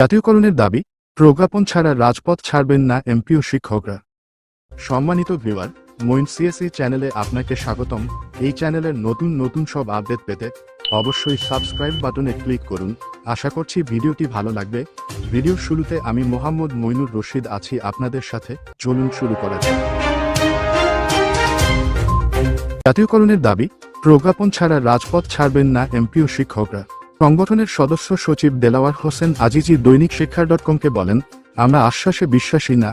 জাতীয়করণের দাবি, প্রজ্ঞাপন ছাড়া রাজপথ ছাড়বেন না এমপিও শিক্ষকরা। সম্মানিত ভিউয়ার মইন সিএসি চ্যানেলে আপনাকে স্বাগতম। এই চ্যানেলের নতুন নতুন সব আপডেট পেতে অবশ্যই সাবস্ক্রাইব বাটনে ক্লিক করুন। আশা করছি ভিডিওটি ভালো লাগবে। ভিডিওর শুরুতে আমি মোহাম্মদ মইনুর রশিদ আছি আপনাদের সাথে। চলুন শুরু করা যাক। জাতীয়করণের দাবি, প্রজ্ঞাপন ছাড়া রাজপথ ছাড়বেন না এমপিও শিক্ষকরা। সংগঠনের সদস্য সচিব দেলাওয়ার হোসেন আজিজি দৈনিক শিক্ষা ডট কমকে বলেন, আমরা আশ্বাসে বিশ্বাসী না।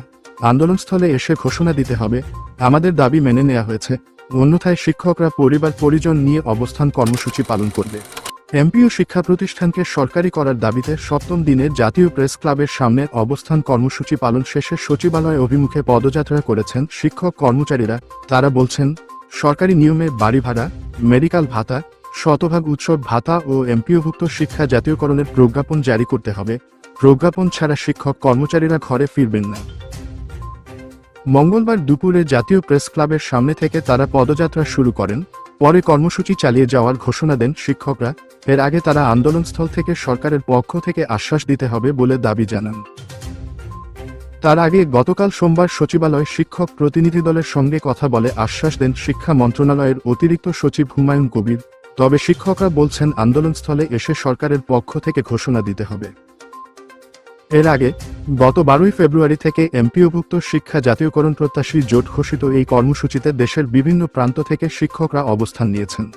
আন্দোলনস্থলে এসে ঘোষণা দিতে হবে। আমাদের দাবি মেনে নেওয়া হয়েছে। অন্যথায় শিক্ষকরা পরিবার পরিজন নিয়ে অবস্থান কর্মসূচি পালন করবে। এমপিও শিক্ষা প্রতিষ্ঠানকে সরকারি করার দাবিতে সপ্তম দিনে জাতীয় প্রেস ক্লাবের সামনে অবস্থান কর্মসূচি পালন শেষে সচিবালয় অভিমুখে পদযাত্রা করেছেন শিক্ষক কর্মচারীরা। তারা বলছেন, সরকারি নিয়মে বাড়ি ভাড়া, মেডিকেল ভাতা শতভাগ উৎসব ভাতা ও এমপিওভুক্ত শিক্ষা জাতীয়করণের প্রজ্ঞাপন জারি করতে হবে। প্রজ্ঞাপন ছাড়া শিক্ষক কর্মচারীরা ঘরে ফিরবেন না। মঙ্গলবার দুপুরে জাতীয় প্রেস ক্লাবের সামনে থেকে তারা পদযাত্রা শুরু করেন। পরে কর্মসূচি চালিয়ে যাওয়ার ঘোষণা দেন শিক্ষকরা। এর আগে তারা আন্দোলনস্থল থেকে সরকারের পক্ষ থেকে আশ্বাস দিতে হবে বলে দাবি জানান। তার আগে গতকাল সোমবার সচিবালয় শিক্ষক প্রতিনিধি দলের সঙ্গে কথা বলে আশ্বাস দেন শিক্ষা মন্ত্রণালয়ের অতিরিক্ত সচিব হুমায়ুন কবির। তবে শিক্ষকরা বলছেন, আন্দোলনস্থলে এসে সরকারের পক্ষ থেকে ঘোষণা দিতে হবে। এর আগে, গত বারোই ফেব্রুয়ারি থেকে এমপিওভুক্ত শিক্ষা জাতীয়করণ প্রত্যাশী জোট ঘোষিত এই কর্মসূচিতে দেশের বিভিন্ন প্রান্ত থেকে শিক্ষকরা অবস্থান নিয়েছেন।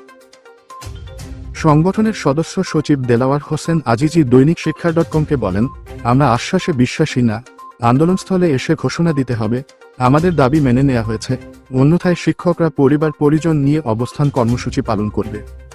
সংগঠনের সদস্য সচিব দেলাওয়ার হোসেন আজিজি দৈনিক শিক্ষা ডট কমকে বলেন, আমরা আশ্বাসে বিশ্বাসী না। আন্দোলনস্থলে এসে ঘোষণা দিতে হবে। আমাদের দাবি মেনে নেওয়া হয়েছে। অন্যথায় শিক্ষকরা পরিবার পরিজন নিয়ে অবস্থান কর্মসূচি পালন করবে।